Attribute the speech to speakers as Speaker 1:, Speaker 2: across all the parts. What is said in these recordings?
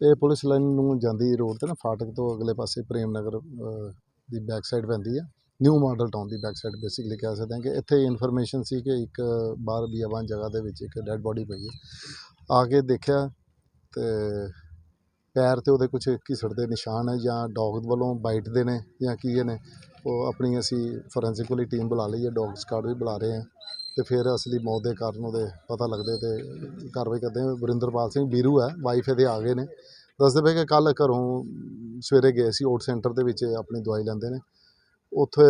Speaker 1: ਇਹ police line ਨੂੰ ਜਾਂਦੀ ਰੋਡ ਤੇ ਨਾ ਫਾਟਕ ਤੋਂ ਅਗਲੇ ਪਾਸੇ ਪ੍ਰੇਮ ਨਗਰ ਦੀ ਬੈਕ ਸਾਈਡ ਪੈਂਦੀ ਹੈ ਨਿਊ ਮਾਡਲ ਟਾਊਨ ਦੀ ਬੈਕ ਸਾਈਡ ਬੇਸਿਕਲੀ ਕਹਿ ਸਕਦੇ ਹਾਂ ਕਿ ਇੱਥੇ ਇਨਫੋਰਮੇਸ਼ਨ ਸੀ ਕਿ ਇੱਕ ਬਾਹਰ ਬੀਆਬਾਨ ਜਗ੍ਹਾ ਦੇ ਵਿੱਚ ਇੱਕ ਡੈੱਡ ਬੋਡੀ ਪਈ ਹੈ ਆ ਕੇ ਦੇਖਿਆ ਤੇ ਪੈਰ ਤੇ ਉਹਦੇ ਕੁਝ ਘਿਸੜ ਦੇ ਨਿਸ਼ਾਨ ਹੈ ਜਾਂ ਡੌਗ ਵੱਲੋਂ ਬਾਈਟ ਦੇ ਨੇ ਜਾਂ ਕੀ ਇਹ ਨੇ ਉਹ ਆਪਣੀ ਅਸੀਂ ਫੋਰੈਂਸਿਕ ਵਾਲੀ ਟੀਮ ਬੁਲਾ ਲਈ ਹੈ ਡੌਗ ਸਕਾਡ ਵੀ ਬੁਲਾ ਰਹੇ ਹਾਂ ਤੇ ਫਿਰ ਅਸਲੀ ਮੌਤ ਦੇ ਕਾਰਨ ਉਹਦੇ ਪਤਾ ਲੱਗਦੇ ਤੇ ਕਾਰਵਾਈ ਕਰਦੇ ਹਾਂ। ਵਰਿੰਦਰਪਾਲ ਸਿੰਘ ਬੀਰੂ ਹੈ ਵਾਈਫ ਇਹਦੇ ਆ ਗਏ ਨੇ। ਦੱਸਦੇ ਪਏ ਕਿ ਕੱਲ ਘਰੋਂ ਸਵੇਰੇ ਗਏ ਸੀ ਓਟ ਸੈਂਟਰ ਦੇ ਵਿੱਚ ਆਪਣੀ ਦਵਾਈ ਲੈਂਦੇ ਨੇ। ਉੱਥੇ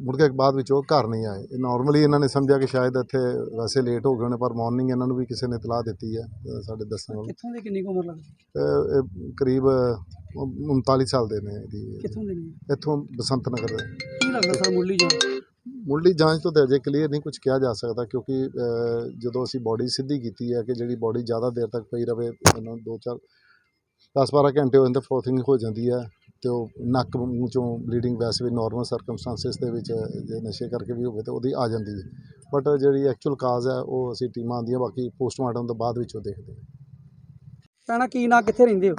Speaker 1: ਮੁੜ ਕੇ ਬਾਅਦ ਵਿੱਚ ਉਹ ਘਰ ਨਹੀਂ ਆਏ। ਨਾਰਮਲੀ ਇਹਨਾਂ ਨੇ ਸਮਝਿਆ ਕਿ ਸ਼ਾਇਦ ਇੱਥੇ ਵੈਸੇ ਲੇਟ ਹੋ ਗਏ ਹੋਣੇ ਪਰ ਮਾਰਨਿੰਗ ਇਹਨਾਂ ਨੂੰ ਵੀ ਕਿਸੇ ਨੇ ਇਤਲਾਹ ਦਿੱਤੀ ਹੈ ਸਾਡੇ ਦੱਸਣ ਵਾਲੇ।
Speaker 2: ਕਿੱਥੋਂ ਦੀ ਕਿੰਨੀ ਕੁ ਉਮਰ ਲੱਗਦੀ?
Speaker 1: ਕਰੀਬ ਅ, 39 ਸਾਲ ਦੇ ਨੇ ਇਹਦੀ।
Speaker 2: ਕਿੱਥੋਂ ਦੇ? ਨੇ
Speaker 1: ਇੱਥੋਂ ਬਸੰਤ ਨਗਰ ਦੇ।
Speaker 2: ਕੀ ਲੱਗਦਾ ਸਰ ਮੁੱਢਲੀ ਜਾਂ
Speaker 1: ਮੁੱਢਲੀ ਜਾਂਚ ਤੋਂ ਤਾਂ ਅਜੇ ਕਲੀਅਰ ਨਹੀਂ ਕੁਝ ਕਿਹਾ ਜਾ ਸਕਦਾ ਕਿਉਂਕਿ ਜਦੋਂ ਅਸੀਂ ਬੋਡੀ ਸਿੱਧੀ ਕੀਤੀ ਹੈ ਕਿ ਜਿਹੜੀ ਬੋਡੀ ਜ਼ਿਆਦਾ ਦੇਰ ਤੱਕ ਪਈ ਰਵੇ ਇਹਨਾਂ ਦੋ ਚਾਰ 10-12 ਘੰਟੇ ਹੋ ਜਾਂਦੇ ਫਰੋਥਿੰਗ ਹੋ ਜਾਂਦੀ ਹੈ ਤੇ ਉਹ ਨੱਕ ਮੂੰਹ ਚੋਂ ਬਲੀਡਿੰਗ ਵੈਸੇ ਵੀ ਨਾਰਮਲ ਸਰਕਮਸਟੈਂਸਸ ਦੇ ਵਿੱਚ ਜੇ ਨਸ਼ੇ ਕਰਕੇ ਵੀ ਹੋਵੇ ਤਾਂ ਉਹਦੀ ਆ ਜਾਂਦੀ ਹੈ। ਬਟ ਜਿਹੜੀ ਐਕਚੁਅਲ ਕਾਜ਼ ਹੈ ਉਹ ਅਸੀਂ ਟੀਮਾਂ ਆਉਂਦੀਆਂ ਬਾਕੀ ਪੋਸਟਮਾਰਟਮ ਤੋਂ ਬਾਅਦ ਵਿੱਚ ਉਹ ਦੇਖਦੇ ਹਾਂ।
Speaker 2: ਭੈਣਾ ਕੀ ਨਾ ਕਿੱਥੇ ਰਹਿੰਦੇ ਹੋ?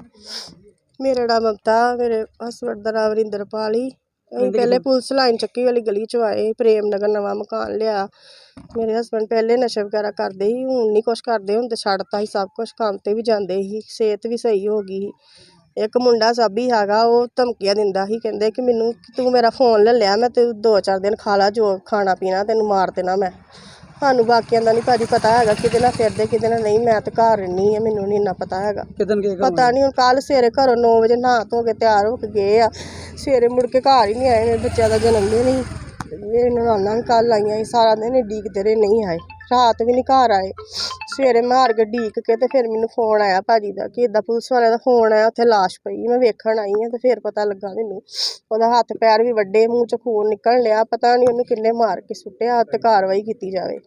Speaker 3: ਮੇਰਾ ਨਾਮ ਮਮਤਾ ਮੇਰੇ ਹਸਬੰਡ ਦਾ ਨਾਮ ਵਰਿੰਦਰਪਾਲ ਹੀ। ਅਸੀਂ ਪਹਿਲੇ ਪੁਲਿਸ ਲਾਈਨ ਚੱਕੀ ਵਾਲੀ ਗਲੀ ਚ ਆਏ ਪ੍ਰੇਮ ਨਗਰ ਨਵਾਂ ਮਕਾਨ ਲਿਆ। ਮੇਰੇ ਹਸਬੰਡ ਪਹਿਲੇ ਨਸ਼ਾ ਵਗੈਰਾ ਕਰਦੇ ਸੀ ਹੁਣ ਨਹੀਂ ਕੁਛ ਕਰਦੇ ਹੁਣ ਤੇ ਛੱਡਤਾ ਸੀ ਸਭ ਕੁਝ ਕੰਮ ਤੇ ਵੀ ਜਾਂਦੇ ਸੀ ਸਿਹਤ ਵੀ ਸਹੀ ਹੋ ਗਈ ਸੀ। ਇੱਕ ਮੁੰਡਾ ਸਾਬੀ ਹੈਗਾ ਉਹ ਧਮਕੀਆਂ ਦਿੰਦਾ ਸੀ ਕਹਿੰਦੇ ਕਿ ਮੈਨੂੰ ਤੂੰ ਮੇਰਾ ਫੋਨ ਲੈ ਲਿਆ ਮੈਂ ਤੇ ਦੋ ਚਾਰ ਦਿਨ ਖਾ ਲਾ ਜੋ ਖਾਣਾ ਪੀਣਾ ਤੈਨੂੰ ਮਾਰ ਦੇਣਾ ਮੈਂ। ਸਾਨੂੰ ਬਾਕੀਆਂ ਦਾ ਨਹੀਂ ਭਾਜੀ ਪਤਾ ਹੈਗਾ ਕਿਹਦੇ ਨਾਲ ਫਿਰਦੇ ਕਿਹਦੇ ਨਾਲ ਨਹੀਂ। ਮੈਂ ਤਾਂ ਘਰ ਰਹਿੰਦੀ ਆ ਮੈਨੂੰ ਨਹੀਂ ਇੰਨਾ ਪਤਾ ਹੈਗਾ।
Speaker 2: ਕਿਦਨ ਗਏ ਘਰ
Speaker 3: ਪਤਾ ਨਹੀਂ ਹੁਣ ਕੱਲ ਸਵੇਰੇ ਘਰੋਂ 9 ਵਜੇ ਨਹਾ ਧੋ ਕੇ ਤਿਆਰ ਹੋ ਕੇ ਗਏ ਆ। ਸਵੇਰੇ ਮੁੜ ਕੇ ਘਰ ਹੀ ਨਹੀਂ ਆਏ ਮੇਰੇ ਬੱਚਿਆਂ ਦਾ ਜਨਮ ਦਿਨ ਸੀ ਮੇਰੇ ਨਨਾਣਾ ਵੀ ਕੱਲ ਆਈਆਂ ਸੀ ਸਾਰਾ ਦਿਨ ਡੀਕਦੇ ਰਹੇ ਨਹੀਂ ਆਏ। ਰਾਤ ਵੀ ਨਹੀਂ ਘਰ ਆਏ। ਸਵੇਰੇ ਮਾਰ ਕੇ ਡੀਕ ਕੇ ਤੇ ਫਿਰ ਮੈਨੂੰ ਫੋਨ ਆਇਆ ਭਾਜੀ ਦਾ ਕਿ ਇਦਾਂ ਪੁਲਿਸ ਵਾਲਿਆਂ ਦਾ ਫੋਨ ਆਇਆ ਉੱਥੇ ਲਾਸ਼ ਪਈ ਮੈਂ ਵੇਖਣ ਆਈ ਆ ਤੇ ਫਿਰ ਪਤਾ ਲੱਗਾ ਮੈਨੂੰ ਉਹਦਾ ਹੱਥ ਪੈਰ ਵੀ ਵੱਡੇ ਮੂੰਹ ਚ ਖੂਨ ਨਿਕਲ ਲਿਆ ਪਤਾ ਨਹੀਂ ਉਹਨੂੰ ਕਿੰਨੇ ਮਾਰ ਕੇ ਸੁੱਟਿਆ ਤੇ ਕਾਰਵਾਈ ਕੀਤੀ ਜਾਵੇ।